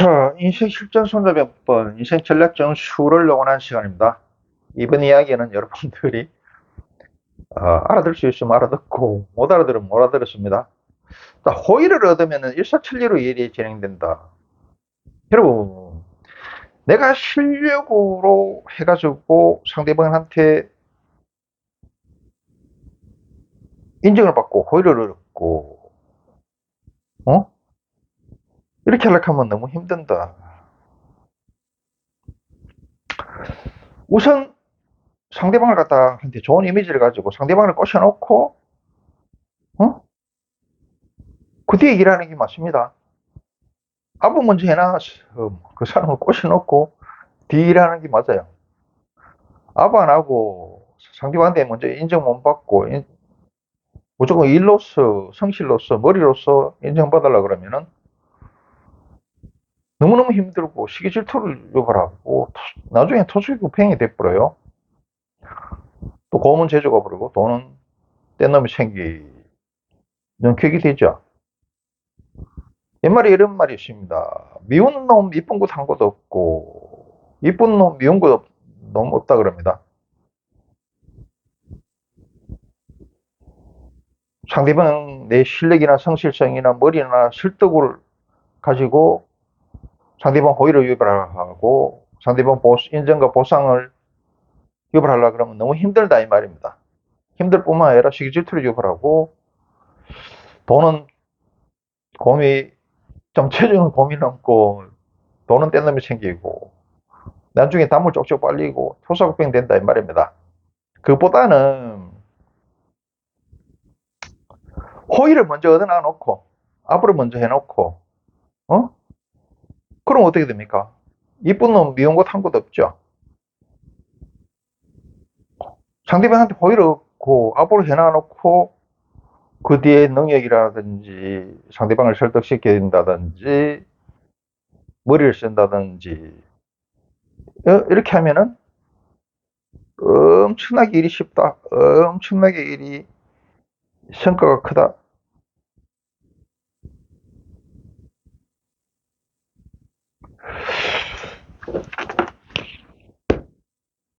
자, 인생 실전 손자병법, 인생 전략적 수를 영원한 시간입니다. 이번 이야기는 여러분들이 어, 알아들 수 있으면 알아듣고 못 알아들으면 못 알아들었습니다. 자, 호의를 얻으면 일사천리로 일이 진행된다. 여러분, 내가 실력으로 해가지고 상대방한테 인정을 받고 호의를 얻고, 어? 이렇게 하려고 하면 너무 힘든다. 우선 상대방을 갖다 한테 좋은 이미지를 가지고 상대방을 꼬셔놓고, 어? 그 뒤에 일하는 게 맞습니다. 아부 먼저 해놔서 그 사람을 꼬셔놓고 뒤에 일하는 게 맞아요. 아부 안 하고 상대방한테 먼저 인정 못 받고 인- 무조건 일로서 성실로서 머리로서 인정받으려 그러면은 너무너무 힘들고 시기 질투를 유발하고 토- 나중에 토수구팽이 돼버려요. 또 고문 제조가 버리고 돈은 뗀 놈이 생기는 격이 되죠. 옛말에 이런 말이 있습니다. 미운 놈 이쁜 곳 한 곳 없고 이쁜 놈 미운 곳 없, 놈 없다 그럽니다. 상대방 내 실력이나 성실성이나 머리나 실덕을 가지고 상대방 호의를 유발하고 상대방 보- 인정과 보상을 유발하려 그러면 너무 힘들다 이 말입니다. 힘들 뿐만 아니라 시기 질투를 유발하고 돈은 곰이 좀 체중은 곰이 넘고 돈은 뗀 놈이 생기고 나중에 담을 쪽쪽 빨리고 토사구팽 된다 이 말입니다. 그보다는 호의를 먼저 얻어놔 놓고 앞으로 먼저 해놓고 어? 그럼 어떻게 됩니까? 이쁜 놈 미운 곳 한 곳 없죠. 상대방한테 얻고 앞으로 해놔 놓고 그 뒤에 능력이라든지 상대방을 설득시켜야 된다든지 머리를 쓴다든지 어, 이렇게 하면은 엄청나게 일이 쉽다. 엄청나게 일이 성과가 크다.